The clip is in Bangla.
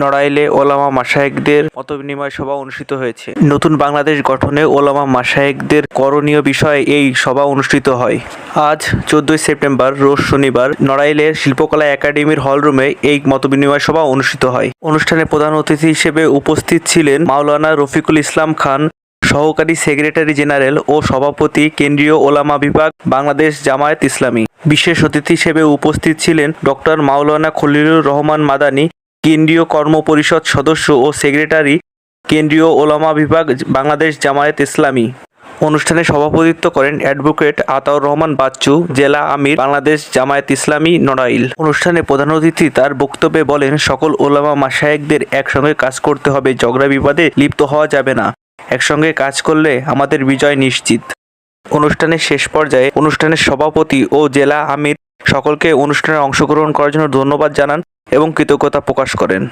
নড়াইলে ওলামা মাসায়েকদের মতবিনিময় সভা অনুষ্ঠিত হয়েছে। নতুন বাংলাদেশ গঠনে ওলামা মাসায়েকদের করণীয় বিষয়ে এই সভা অনুষ্ঠিত হয়। আজ চোদ্দই সেপ্টেম্বর, রোজ শনিবার নড়াইলের শিল্পকলা একাডেমির হলরুমে এই মতবিনিময় সভা অনুষ্ঠিত হয়। অনুষ্ঠানে প্রধান অতিথি হিসেবে উপস্থিত ছিলেন মাওলানা রফিকুল ইসলাম খান, সহকারী সেক্রেটারি জেনারেল ও সভাপতি কেন্দ্রীয় ওলামা বিভাগ বাংলাদেশ জামায়াত ইসলামী। বিশেষ অতিথি হিসেবে উপস্থিত ছিলেন ডক্টর মাওলানা খলিলুর রহমান মাদানী কেন্দ্রীয় কর্ম পরিষদ সদস্য ও সেক্রেটারি, কেন্দ্রীয় ওলামা বিভাগ, বাংলাদেশ জামায়াত ইসলামী। অনুষ্ঠানে সভাপতিত্ব করেন অ্যাডভোকেট আতাউর রহমান বাচ্চু, জেলা আমির, বাংলাদেশ জামায়াত ইসলামী, নড়াইল। অনুষ্ঠানে প্রধান অতিথি তার বক্তব্যে বলেন, সকল ওলামা মাসায়েকদের একসঙ্গে কাজ করতে হবে, ঝগড়া বিবাদে লিপ্ত হওয়া যাবে না। একসঙ্গে কাজ করলে আমাদের বিজয় নিশ্চিত। অনুষ্ঠানের শেষ পর্যায়ে অনুষ্ঠানের সভাপতি ও জেলা আমির সকলকে অনুষ্ঠানে অংশগ্রহণ করার জন্য ধন্যবাদ জানান। এবং কৃতজ্ঞতা প্রকাশ করেন।